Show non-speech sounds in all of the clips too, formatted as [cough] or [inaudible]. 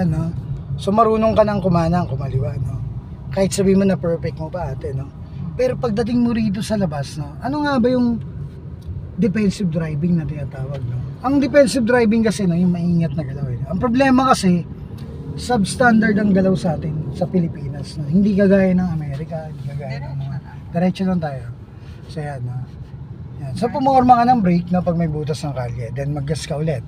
Ayan, no? So, marunong ka ng kumanang, kumaliwa, no? Kahit sabihin mo na perfect mo pa, ate, no? Pero pagdating mo rito sa labas, no? Ano nga ba yung defensive driving na tinatawag, no? Ang defensive driving kasi, no, yung maingat na galaw, eh. Ang problema kasi, substandard ang galaw sa atin sa Pilipinas, no? Hindi kagaya ng Amerika, hindi kagaya ng mga... Diretso lang tayo. So, yan, no? Yan. So, pumorma ka ng brake, no, pag may butas ng kalye, then maggas ka ulit.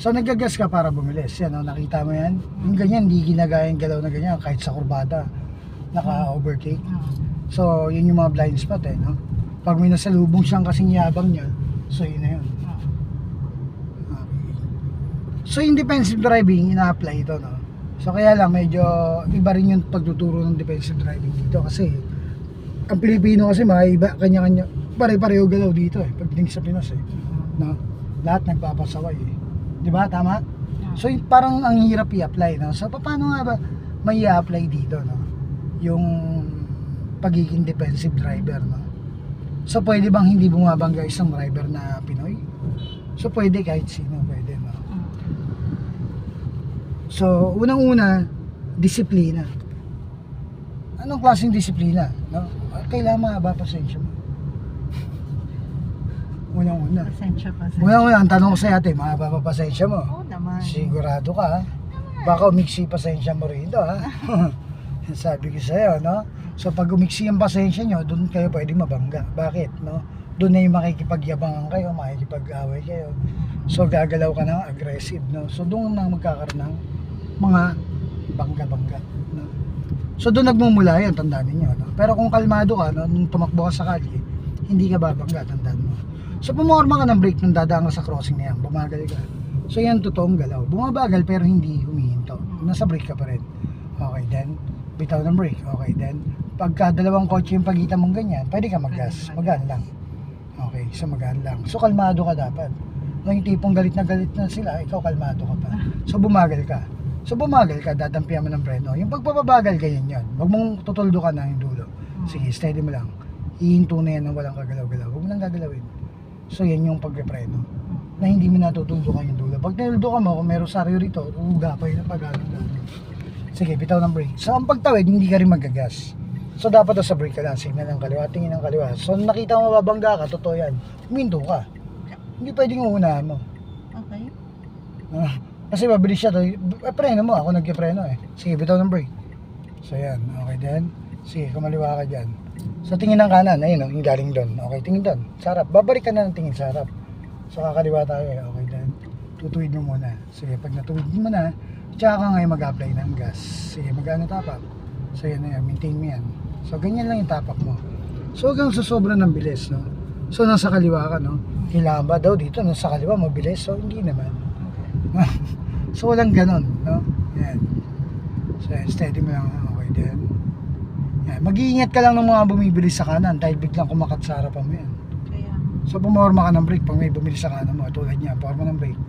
So, nagagas ka para bumilis. Yan, no? nakita mo yan? Yung ganyan, hindi ginagaya yung galaw na ganyan, kahit sa kurbada, naka-overtake. So, yun yung mga blind spot eh, no? Pag may nasalubong siyang kasing yabang niya, so yun na yun. So, yung defensive driving, ina-apply ito, no? So, kaya lang, medyo iba rin yung pagtuturo ng defensive driving dito kasi ang Pilipino kasi mga iba, kanya-kanya, pare-pareho galaw dito eh, pagdating sa Pinas eh. No? Lahat nagpapasaway eh. Di ba? Tama? So, parang ang hirap i-apply, no? So, paano nga ba may i-apply dito, no? Yung pagiging defensive driver, no? So, pwede bang hindi bumabangga isang driver na Pinoy? So, pwede kahit sino, pwede, no? So, unang-una, disiplina. Anong klaseng disiplina, no? Kailangan mahaba pasensya mo. Unang-una. Pasensya pa sa... Unang-una, ang tanong ko sa'yo ate, mahaba pa pasensya mo? Oo naman. Sigurado ka, ha? Baka umiksi pasensya mo rito, ha? [laughs] [laughs] Sabi ko sa'yo, no? So, pag umiksi ang pasensya nyo, doon kayo pwede mabangga. Bakit, no? Doon na yung makikipagyabangan kayo, makikipag-away kayo. So, gagalaw ka ng aggressive, no? So, doon na magkakaroon ng mga bangga-bangga, no? So, doon nagmumula yan, tandaan ninyo, no? Pero kung kalmado ka, no? Nung tumakbo ka sa kalye, hindi ka babangga, tandaan mo. So, pumorma ka ng brake nung dadaan ka sa crossing na yan, bumagal ka. So, yan totoong galaw. Bumabagal pero hindi humihinto. Nasa brake ka pa rin. Okay, then, bitaw ng brake. Okay, then, pagka dalawang kotse yung pagitan mong ganyan, pwede ka mag-gas. Magaan lang. Okay, so magaan lang. So, kalmado ka dapat. Yung tipong galit na galit na sila, ikaw kalmado ka pa. So, bumagal ka. So, bumagal ka, datampihan mo ng preno. Yung pagpapabagal, ganyan yan. Huwag mong tutuldo ka na yung dulo. Sige, steady mo lang. Ihinto na yan ng walang kagalaw-galaw. Huwag mo nang gagalawin. So, yan yung pagpepreno. Na hindi mo natutuldo ka yung dulo. Pag tinuldo ka mo, kung meron saryo rito, uga pa yun ang pag Sige, bitaw ng brake. So, ang pagtawid, hindi ka rin magagas. So, dapat sa brake ka lang. Signal ng kaliwa, tingin ng kaliwa. So, nakita mo mababangga ka, totoo yan. Huminto ka. Hindi pwedeng uunahan mo. Okay. Ah, kasi mabilis siya. To. Eh, preno mo. Ako nagkipreno eh. Sige, bitaw ng brake. So, yan. Okay, then. Sige, kumaliwa ka dyan. So, tingin ng kanan. Ayun, oh, yung galing doon. Okay, tingin doon. Sa harap. Babalik ka na ng tingin sa harap. So, kakaliwa tayo eh. Okay, then. Tutuwid mo muna. Sige, pag natuwid mo na, tsaka ka ngayon mag-apply ng gas. Sige, magkano tapak? So, yan na yan. Maintain mo yan. So, ganyan lang yung tapak mo. So, hanggang sa sobra ng bilis, no? So, nasa kaliwa ka, no? Kailangan ba daw dito, nasa kaliwa, mabilis? So, hindi naman. [laughs] so, walang ganon, no? Yan. So, steady mo lang. Okay, then. Yan. Mag-iingat ka lang ng mga bumibilis sa kanan dahil biglang kumakat sa harapan mo yan. Kaya, So, pumorma ka ng brake pag may bumilis sa kanan mo. Tulad niya, porma ng brake.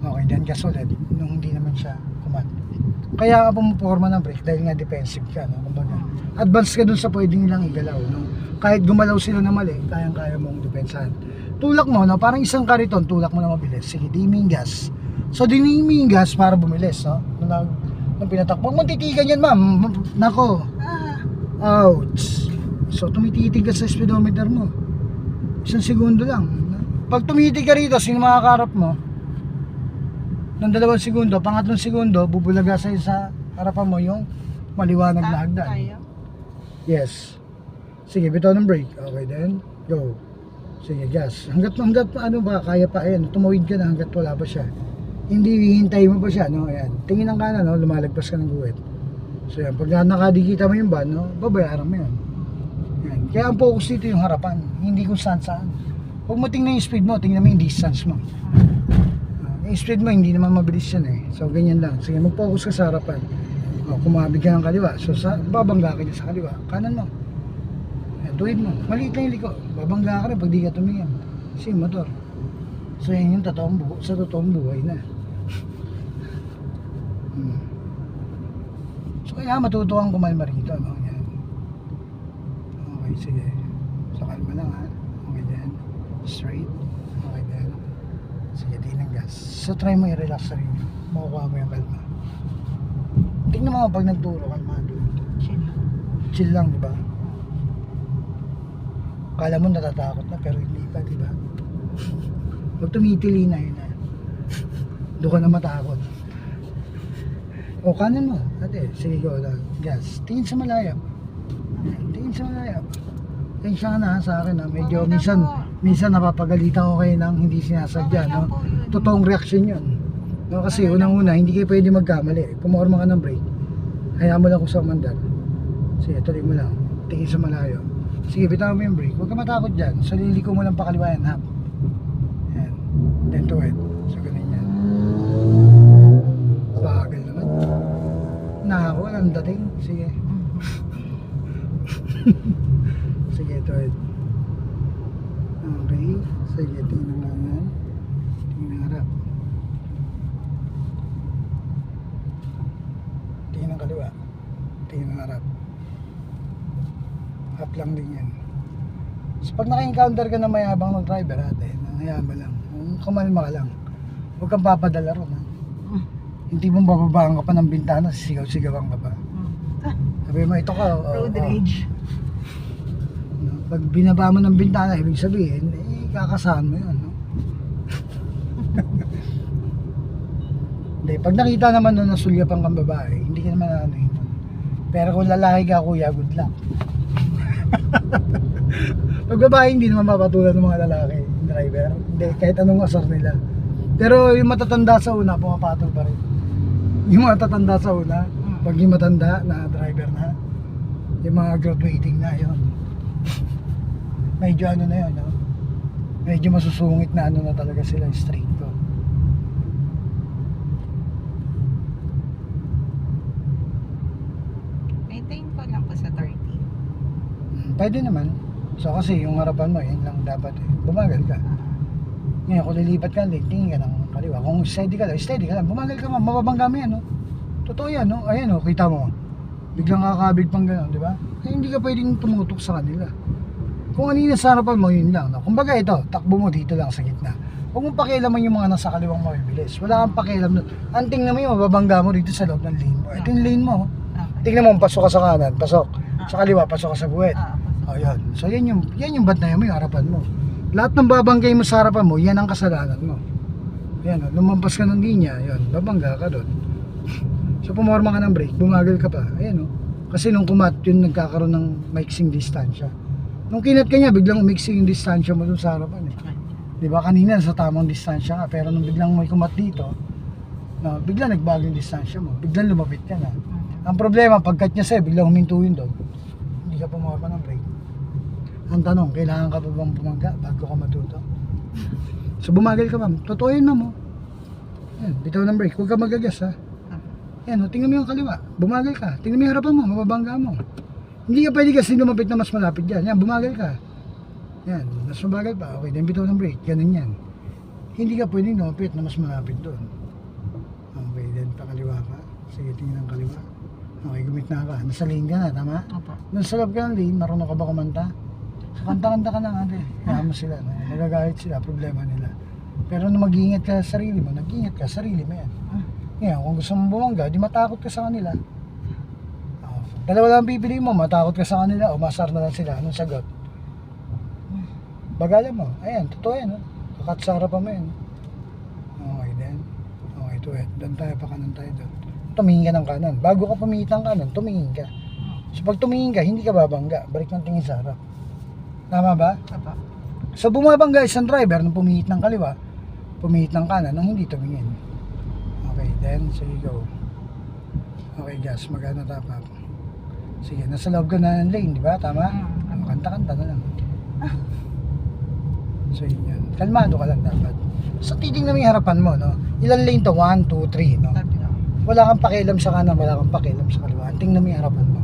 Okay, then gas ulit nung hindi naman siya kumat. Kaya ka pumuporma ng brake dahil nga defensive ka, no? Kumbaga, advance ka dun sa pwede nilang igalaw, no? Kahit gumalaw sila na mali, kayang-kaya mong depensahan. Tulak mo, no? Parang isang kariton, tulak mo na mabilis. Sige, diming gas. So, diming gas para bumilis, no? Nung, nung pinatakbo, titigan yan, ma'am. Nako, ah, Ouch! So, tumititig ka sa speedometer mo. Isang segundo lang. Pag tumitig ka rito, sino makakarap mo? Ng dalawang segundo, pangatlong segundo, bubulaga sa sa harapan mo yung maliwanag na hagdan. Yes. Sige, bitaw ng brake. Okay, then, go. Sige, gas. Hanggat, hanggat, ano ba, kaya pa, ayan, tumawid ka na hanggat wala pa siya. Hindi, hihintay mo pa siya, no? Ayan. Tingin ng kanan, no? Lumalagpas ka ng guwit. So, yan. Pag nakadikita mo yung van, no? Babayaran mo yun. Yan. Kaya ang focus dito yung harapan, hindi kung saan saan. Huwag mo tingnan yung speed mo, tingnan mo yung distance mo. Ah, yung speed mo, hindi naman mabilis yan eh. So, ganyan lang. Sige, mag-focus ka sa harapan. O, kumabig ka ng kaliwa. So, sa, babangga ka sa kaliwa. Kanan mo. Ayan, tuwid mo. Maliit lang yung liko. Babangga ka rin pag di ka tumingin. Kasi motor. So, yan yung totoong buhay. Sa totoong buhay na. [laughs] Hmm. So, kaya matuto kang kumalma rito. No? Yan. Okay, sige. So, kalma lang ha. Okay, then. Straight. Okay, then. Sige, di ng gas. So, try mo i-relax sa rin. Makukuha mo yung kalma. Tingnan mo pag nagturo, kalmado. Chill. Chill lang, di ba? Kala mo natatakot na, pero hindi pa, di ba? Huwag tumitili na yun, ha? Doon ka na matakot. O, kanan mo. Ate, sige, go. Gas. Tingin sa malayo. Ayan, Tingin sa malayo. Tensya ka na ha, sa akin, ha? Medyo Okay minsan, po. minsan napapagalitan ko kayo ng hindi sinasadya, Okay no? Totoong reaksyon yun. No, kasi unang-una, hindi kayo pwede magkamali. Pumorma ka ng brake. Hayaan mo lang kung saan mandar. Sige, tuloy mo lang. Tingin sa malayo. Sige, bitaw mo yung brake. Huwag ka matakot dyan. Salili ko mo lang pakaliwa yan, ha? Yan. Then to it. Walang dating. Sige. [laughs] Sige, it. Okay. Sige, tingnan lang yan. Tingnan harap. Tingnan ang kaliwa. Tingnan ang harap. Up lang din yan. So pag naka-encounter ka na mayabang ng driver ate, nangyayama lang. Kung Kumalma ka lang. Huwag kang papadala ron. Ha? Mm. Hindi mo bababaan ka pa ng bintana, sigaw-sigawan ka pa. Sabi mo, ito ka. oh, Road oh. rage. No? Pag binaba mo ng bintana, ibig sabihin, eh, kakasahan mo yun. No? Hindi, pag nakita naman na nasulyapan kang babae, hindi ka naman ano yun. Pero kung lalaki ka, kuya, good luck. [laughs] pag babae, hindi naman mapatulan ng mga lalaki, driver. Hindi, kahit anong asar nila. Pero yung matatanda sa una, pumapatol pa rin. Yung matatanda sa una, pag yung matanda na driver na, yung mga graduating na yun. [laughs] Medyo ano na yun, no? Medyo masusungit na ano na talaga sila, straight ko. Maintain ko lang po sa 30. Mm, Pwede naman. So kasi yung harapan mo, yun lang dapat eh. Bumagal ka. Ngayon, kung lilipat ka, tingin ka ng kaliwa. Kung steady ka lang, steady ka lang. Bumagal ka mababangga mo yan, no? Totoo yan, no? Ayan, no? Kita mo. Biglang kakabig pang gano'n, di ba? Eh, hindi ka pwedeng tumutok sa kanila. Kung ano yung nasa harapan mo, yun lang, no? Kumbaga ito, takbo mo dito lang sa gitna. Huwag mong pakialaman yung mga nasa kaliwang mabibilis. Wala kang pakialam nun. Ang tingnan mo yung mababangga mo dito sa loob ng lane mo. Ito yung lane mo. Okay. Tingnan mo, pasok ka sa kanan, pasok. Sa kaliwa, pasok ka sa buwet. Ah, Oh, yan. So, yan yung, yan yung bantayan mo, yung harapan mo. Lahat ng babanggay mo sa harapan mo, yan ang kasalanan mo. Yan, oh, lumampas ka ng linya, yan, babangga ka doon. So, pumorma ka ng brake, bumagal ka pa. Ayan, oh. Kasi nung kumat, yun nagkakaroon ng mixing distansya. Nung kinat ka niya, biglang umiksi yung distansya mo doon sa harapan, eh. Di ba kanina sa tamang distansya ka, pero nung biglang may kumat dito, na biglang nagbago yung distansya mo, biglang lumapit ka na. Ang problema, pagkat niya sa'yo, biglang huminto yung dog, hindi ka pumorma ng brake. Ang tanong, kailangan ka pa bang bumangga bago ka matuto? So bumagal ka ma'am. Totoo yun ma'am. oh. Yan, bitaw ng brake. Huwag ka magagas ha. Yan, oh, tingnan mo yung kaliwa. Bumagal ka. Tingnan mo yung harapan mo, mababangga mo. Hindi ka pwede kasi lumapit na mas malapit dyan. Yan, bumagal ka. Yan, mas mabagal pa. Okay, then bitaw ng brake. Ganun yan. Hindi ka pwede lumapit na mas malapit doon. Okay, then pakaliwa ka. Sige, tingnan kaliwa. Okay, gumit na ka. Nasa lane ka na, tama? Opo. Nung sa loob ka ng lane, marunong ka ba kumanta? So, kanta-kanta ka lang ate. Kaya mo sila. No? Nagagalit sila, problema nila. Pero nung mag-iingat ka sa sarili mo, nag-iingat ka sa sarili mo yan. Ngayon, kung gusto mong bumangga, di matakot ka sa kanila. Oh, dalawa lang ang pipili mo, matakot ka sa kanila o masar na lang sila. Anong sagot? Bagalan mo. Ayan, totoo yan. Oh. Kakat sa harapan mo yan. Okay, then. Okay, to it. Doon tayo, pa kanan tayo doon. Tumingin ka ng kanan. Bago ka pumihit ng kanan, tumingin ka. So pag tumingin ka, hindi ka babangga. Balik ng tingin sa harap. Tama ba? Opo. So bumabangga isang driver nung pumihit ng kaliwa, pumihit ng kanan nung hindi tumingin. Then sige go. Okay, gas, magana tapak. Sige, nasa loob ka na ng lane, di ba? Tama? Mm. Kanta-kanta na lang. [laughs] So yun yan. Kalmado ka lang dapat. So titingnan mo yung harapan mo, no? Ilan lane to? 1, 2, 3, no? Wala kang pakialam sa kanan, wala kang pakialam sa kaliwa. Tingnan mo yung harapan mo.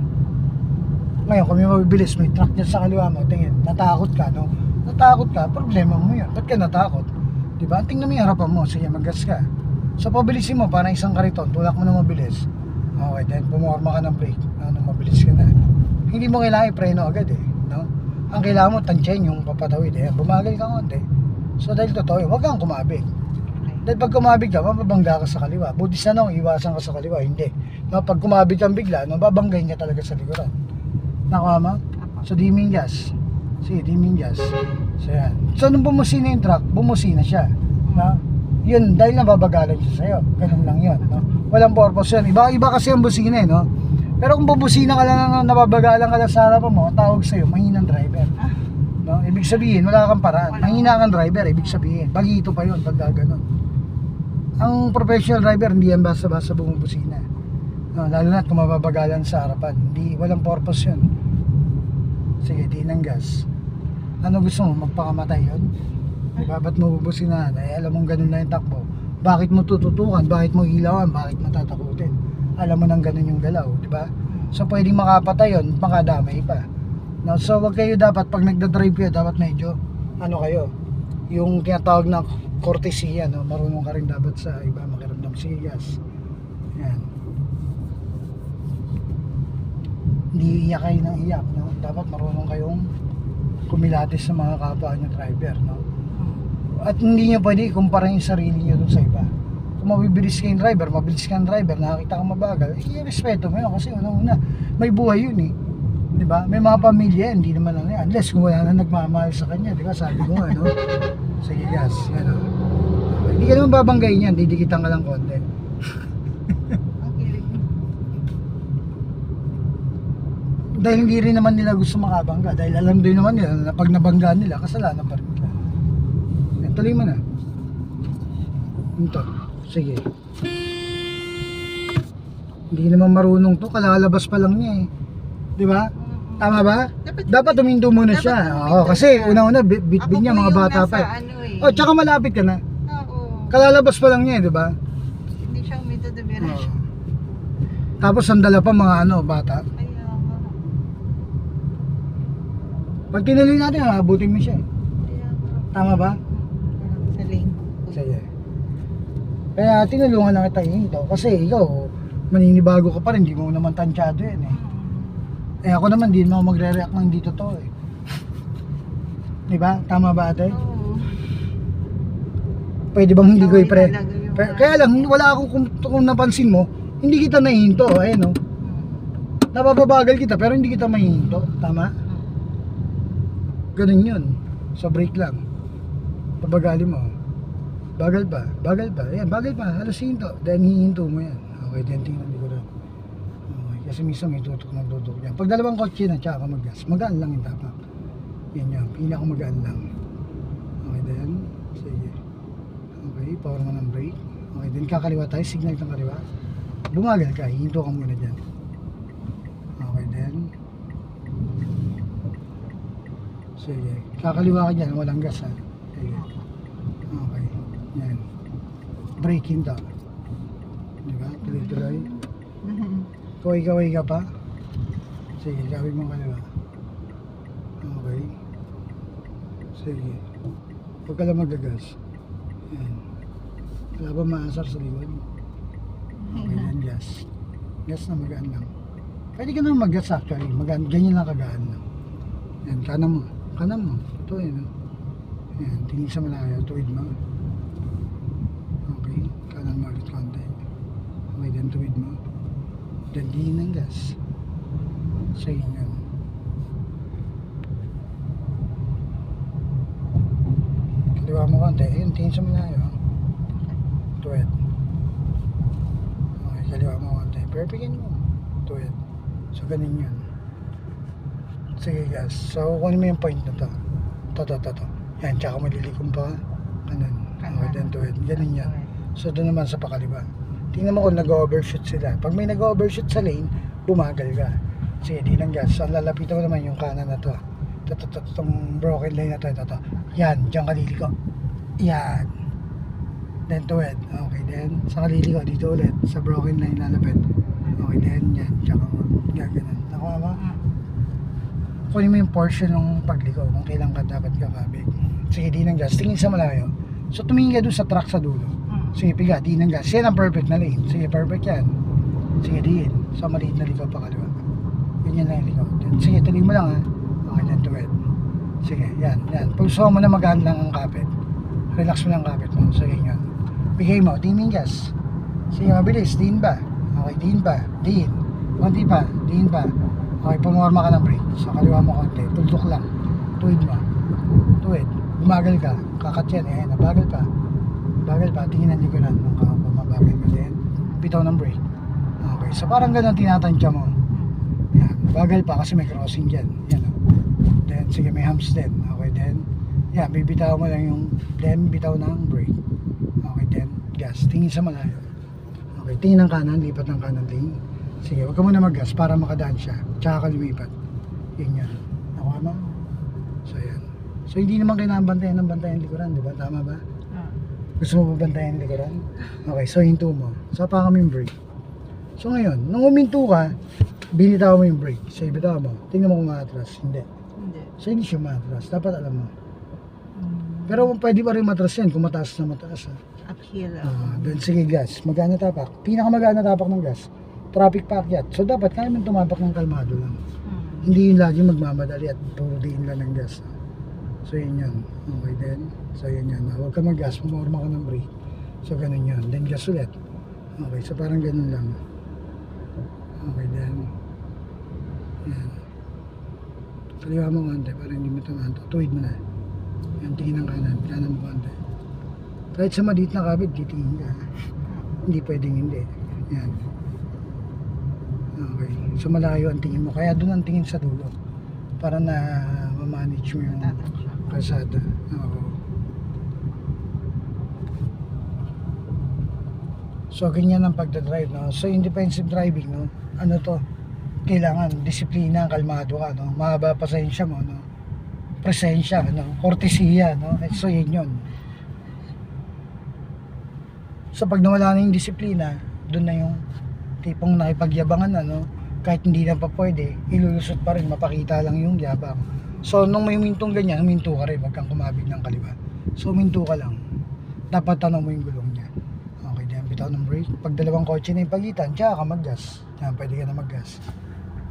Ngayon, kung may mabibilis, may truck dyan sa kaliwa mo, tingin, natakot ka, no? Natakot ka, problema mo yun. Ba't ka natakot? Di ba? Tingnan mo yung harapan mo, sige, maggas ka. So, pabilisin mo, parang isang kariton, tulak mo na mabilis. Okay, then pumorma ka ng brake, no, nung mabilis ka na. Hindi mo kailangan i-preno agad eh, no? Ang kailangan mo, tansyahin yung papatawid eh. Bumagal ka konti. So, dahil totoo huwag kang kumabig. Dahil pag kumabig ka, mababangga ka sa kaliwa. Buti sana kung iwasan ka sa kaliwa, hindi. No, pag kumabig kang bigla, no, babanggain ka talaga sa likuran. Nakuha mo? So, diming gas. Sige, diming gas. So, yan. So, nung bumusina yung truck, bumusina siya. No? Yun, dahil nababagalan siya sa'yo. Ganun lang yun. No? Walang purpose yun. Iba, iba kasi ang busina eh, no? Pero kung bubusina ka lang, na nababagalan ka lang sa harapan mo, tawag sa'yo, mahinang driver. Ah, No? Ibig sabihin, wala kang paraan. Mahina kang driver, ibig sabihin. Bagito pa yun pag gaganon. Ang professional driver, hindi yan basta-basta bumubusina. No, lalo na kung mababagalan sa harapan. Hindi, walang purpose yun. Sige, di ng gas. Ano gusto mo? Magpakamatay yun? Di ba? Ba't mo bubusinahan? Eh, alam mong ganun na yung takbo. Bakit mo tututukan? Bakit mo ilawan? Bakit mo tatakutin? Alam mo nang ganun yung galaw, di ba? So, pwedeng makapatay yun, makadamay pa. No, so wag kayo dapat pag nagda-drive kayo dapat medyo ano kayo yung tinatawag na courtesy no marunong ka rin dapat sa iba makiramdam sige gas yan hindi iyak kayo ng iyak no dapat marunong kayong kumilatis sa mga kapwa nyo driver no at hindi nyo pwede ikumpara yung sarili nyo dun sa iba kung mabibilis kayong driver mabilis kang driver nakakita kang mabagal eh respeto mo yun kasi una-una may buhay yun eh Di ba? May mga pamilya, hindi naman ano yan. Unless kung wala na nagmamahal sa kanya, di ba? Sabi ko ano. Sige, gas. Yan o. Hindi ka naman babanggayin yan, didikitan ka lang konti. [laughs] Dahil hindi rin naman nila gusto makabangga. Dahil alam din naman nila na pag nabangga nila, kasalanan pa rin tuloy mo na. Ito. Sige. Hindi naman marunong to, kalalabas pa lang niya eh. Di ba? Tama ba? Dapat, Dapat tumindo muna Dapat siya. Oo, kasi una-una bit bit niya mga bata pa. eh. Ano, eh. Oh, tsaka malapit ka na. Oo. Kalalabas pa lang niya, eh, di ba? Hindi siya uminto Oo. dumiretso. Tapos sandala pa mga ano, bata. Nga. Pag tinuloy natin, abutin mo siya. eh. Tama ba? Sa lane. Sige. Kaya tinulungan lang kita hinto. Kasi ikaw, maninibago ka pa rin, hindi mo naman tansyado yan eh. Eh ako naman, di naman ako magre-react ng dito to eh. Di ba? Tama ba ate? Oo. Pwede bang hindi ko ipre? Pero, kaya lang, wala akong, kung, kung napansin mo, hindi kita nahihinto. Ayun no. Hmm. Napapabagal kita pero hindi kita mahihinto. Tama? Hmm. Ganun yun. Sa break lang. Pabagali mo. Bagal pa. Bagal pa. Ayan, bagal pa. Halos hinto. Then hihinto mo yan. Okay, then tingnan ko rin. Okay, kasi minsan may tutok ng tutok yan. Pag dalawang kotse na tsaka ka mag-gas, magaan lang yung tapak. Yan yan. Pinakamagaan lang. Okay, then. Sige. Okay, power mo ng brake. Okay, then kakaliwa tayo. Signal kang kaliwa. Bumagal ka. Hihinto ka muna dyan. Okay, then. Sige. Kakaliwa ka dyan, walang gas ha. Sige. Yan. Braking to. Di ba? Tuloy-tuloy. Kaway-kaway ka pa. Sige, gawin mo kaliwa. Okay. Sige. Huwag ka lang magagas. Yan. Wala ba maasar sa likod? Okay, yan gas. Gas na magaan lang. Pwede ka naman mag-gas actually. Magaan, ganyan lang kagaan lang. Yan, kanan mo. Kanan mo. Ito yun. Yan, tingin sa malayo. Tuwid mo. Okay, kanan mo ulit konti. Okay, then tuwid mo. Diin ng gas. Sa inyo. Kaliwa mo konti. Ayun, tingin sa malayo. Tuwid. Okay, kaliwa mo konti. Perfectin mo. Tuwid. So, ganun yun. Sige guys. So, kunin mo yung point na to. To, to, to, to. Yan, tsaka malilikom pa. Kanan. Okay, then tuwid. Ganun yan. So, doon naman sa pakaliwa. Tingnan mo kung nag-overshoot sila. Pag may nag-overshoot sa lane, bumagal ka. Sige, di lang gas. Ang lalapitan mo naman yung kanan na to. Ito, ito, ito, itong broken lane na to. Ito, ito. Yan, dyan kaliliko. Yan. Then tuwid. Okay, then sa kaliliko, dito ulit. Sa broken lane lalapit. Okay, then yan. Tsaka gaganan. Nakuha mo? kunin mo yung portion ng pagliko kung kailan ka dapat kakabig. Sige, di ng gas. Tingin sa malayo. So, tumingin ka doon sa truck sa dulo. Sige, piga, di ng gas. Yan ang perfect na lane. Sige, perfect yan. Sige, diin. Sa maliit na likaw pa kaliwa. Ganyan lang yung likaw. Sige, tuloy mo lang ha. Okay, then tuwid. Sige, yan, yan. Gusto mo na magaan lang ang kapit, relax mo lang ang kapit mo. Sige, yan. Bigay mo, tingin gas. Sige, mabilis. Diin ba? Okay, diin ba? Diin. Konti pa, diin pa. Okay, pumorma ka ng brake. Sa kaliwa mo konti. Tuldok lang. Tuwid mo. Tuwid. Bumagal ka. Kakat yan. Eh, nabagal pa. Bagal pa. Tingin ang likuran. Nung ka bumabagal ka din. Bitaw ng brake. Okay. So parang ganun tinatansya mo. Yan. Bagal pa kasi may crossing dyan. Yan o. Then, sige, may humps din. Okay, then. Yan, bibitaw mo lang yung, then, bitaw ng brake. Okay, then, gas. Tingin sa malayo. Okay, tingin ng kanan, lipat ng kanan lane. Sige, huwag ka muna mag-gas para makadaan siya. Tsaka ka lumipat. Yun yan. Nakuha mo? So, yan. So, hindi naman kailangan bantayan ng bantayan likuran, di ba? Tama ba? Ah. Gusto mo ba bantayan likuran? Okay, so hinto mo. So, pa kami yung brake. So, ngayon, nung uminto ka, binitaw mo yung brake. So, ibitaw mo. Tingnan mo kung maatras. Hindi. Hindi. So, hindi siya maatras. Dapat alam mo. Mm. Pero pwede pa rin matras yan kung mataas na mataas. Ha? Uphill. Ah, then sige gas. Magana tapak. Pinakamagana tapak ng gas. Traffic packet. So dapat kaya mo tumapak ng kalmado lang. Mm. Hindi yun lagi magmamadali at puro diin lang ng gas. So yun yun. Okay then. So yun yun. Huwag ka mag-gas. Pumorma ka ng brake. So ganun yun. Then gas ulit. Okay. So parang ganun lang. Okay then. Yan. Kaliwa mo konti para hindi mo tumanto. Tuwid mo na. Yan tingin ng kanan. Kanan mo konti. Kahit sa maliit na kabit, titingin ka. [laughs] Hindi pwedeng hindi. Yan. Okay. So malayo ang tingin mo. Kaya doon ang tingin sa dulo. Para na ma-manage mo yung. Kalsada. Oo. So ganyan ang pagdadrive, no? So yung defensive driving, no? Ano to? Kailangan disiplina, kalmado ka, no? Mahaba pasensya mo, no? Presensya, no? Kortesiya, no? So yun yun. So pag nawala na yung disiplina, doon na yung tipong nakipagyabangan na, no? Kahit hindi na pa pwede, ilulusot pa rin, mapakita lang yung yabang. So nung may humintong ganyan, huminto ka rin, wag kang kumabig ng kaliwa. So huminto ka lang. Dapat tanong mo yung gulong niya. Okay, diyan bitaw ng brake. Pag dalawang kotse na yung pagitan, tsaka ka mag-gas. Yan, pwede ka na mag-gas.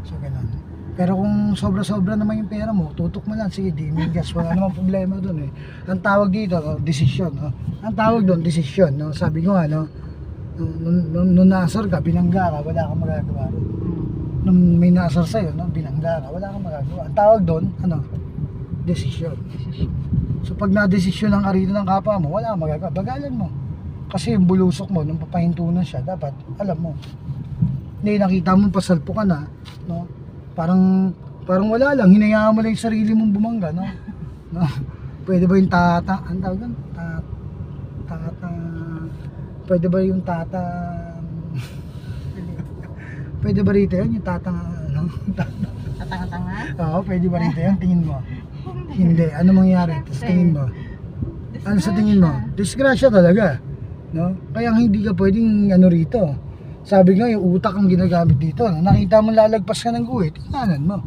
So ganun. Pero kung sobra-sobra naman yung pera mo, tutok mo lang, sige, di yung gas. Wala namang problema doon eh. Ang tawag dito, no, desisyon. No? Ang tawag doon, desisyon. No? Sabi ko nga, no, nung, nung, nung, nasar ka, binangga ka, wala kang magagawa. Nung may nasar sa'yo, no, binangga ka, wala kang magagawa. Ang tawag doon, ano, desisyon. So pag na-desisyon ng arito ng kapwa mo, wala kang magagawa. Bagalan mo. Kasi yung bulusok mo, nung papahinto na siya, dapat, alam mo. Hindi, nakita mo, pasalpo ka na, no? Parang, parang wala lang, hinayaan mo lang yung sarili mong bumangga, no? no? Pwede ba yung tata, ang tawag doon? Ta, tata, pwede ba yung tata, pwede ba rito yun, yung tata, ano? [laughs] Tatanga-tanga? Oo, pwede ba rito yan? Tingin mo. [laughs] Hindi. Ano mangyari? Tapos tingin mo. Ano sa tingin mo? Disgrasya talaga. No? Kaya hindi ka pwedeng ano rito. Sabi nga, yung utak ang ginagamit dito. No? Nakita mo lalagpas ka ng guhit, tingnan mo.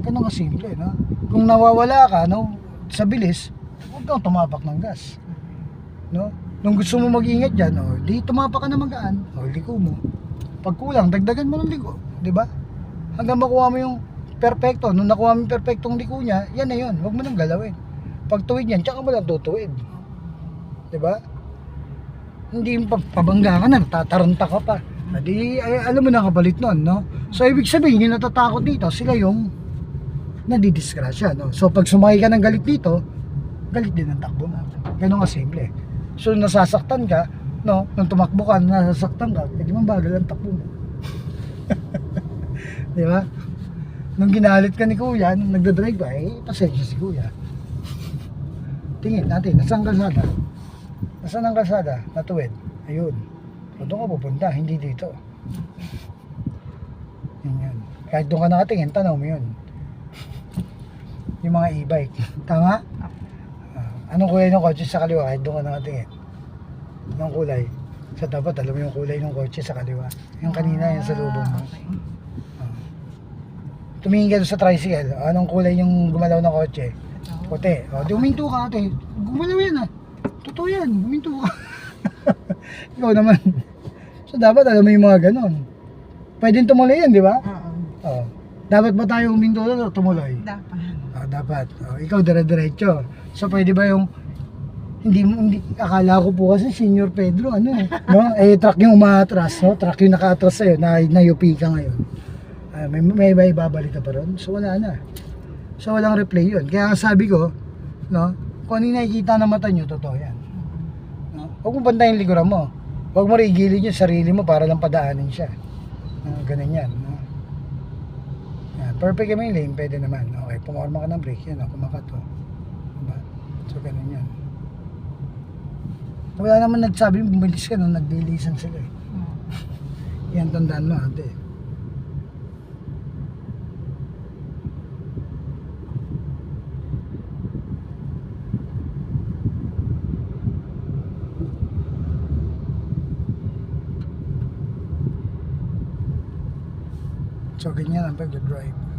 Ganun ka simple, no? Kung nawawala ka, no, sa bilis, huwag kang tumapak ng gas. No? Nung gusto mo mag-ingat dyan, oh, di tumapak ka na magaan, o liko mo. Pag kulang, dagdagan mo ng liko, di ba? Hanggang makuha mo yung perfecto. Nung nakuha mo yung perfectong liko niya, yan na yun. Huwag mo nang galawin. Pag tuwid yan, tsaka mo lang tutuwid. Di ba? Hindi pa- pabangga ka na, tataranta ka pa. Ay, alam mo na kapalit nun, no? So, ibig sabihin, yung natatakot dito, sila yung nadidisgrasya, no? So, pag sumakay ka ng galit dito, galit din ang takbo mo. Ganun ka simple. So, nasasaktan ka, no? Nung tumakbo ka, nasasaktan ka, eh di man bagal ang takbo mo. [laughs] di ba? Nung ginalit ka ni kuya, nung nagdadrive ka, eh, pasensya si kuya. Tingin natin, nasaan kalsada? Nasaan ang kalsada? Natuwid. Ayun. O doon ka pupunta, hindi dito. Yun yun. Kahit doon ka nakatingin, tanaw mo yun. Yung mga e-bike. Tama? Ah, anong kulay ng kotse sa kaliwa kahit doon ka nakatingin? Anong kulay? Sa dapat, alam mo yung kulay ng kotse sa kaliwa. Yung kanina, yung sa lubong mo. Ah, okay. Tumingin ka sa tricycle. Anong kulay yung gumalaw ng kotse? Puti. O, di uminto ka ate. Gumalaw yan ah. Totoo yan. Uminto ka. [laughs] Ikaw naman. So dapat alam mo yung mga ganon. Pwedeng tumuloy yan, di ba? Oo. Oo. Dapat ba tayo uminto na tumuloy? Dapat. Ah, dapat. Oh, ikaw dire-diretso. So pwede ba yung Hindi mo, hindi, akala ko po kasi senior Pedro, ano eh, no? Eh, truck yung umaatras, no? Truck yung nakaatras sa'yo, na, nayupi ka ngayon. Ah, may, may, may babalik ka pa ron? So, wala na. So, walang replay yun. Kaya sabi ko, no? Kung ano nakikita ng mata nyo, totoo yan. No? Huwag mo bantayin likuran mo. Huwag mo rigilin yung sarili mo para lang padaanin siya. No? Ganun yan. No? Yan. Perfect kami lane, pwede naman. Okay, pumarma ka ng brake, yan, oh, kumakato. Diba? So, ganun yan. Wala naman nagsabi, bumilis ka nung nagbilisan sila eh. Mm. Yan, tandaan mo ate. So, ganyan ang pag-drive.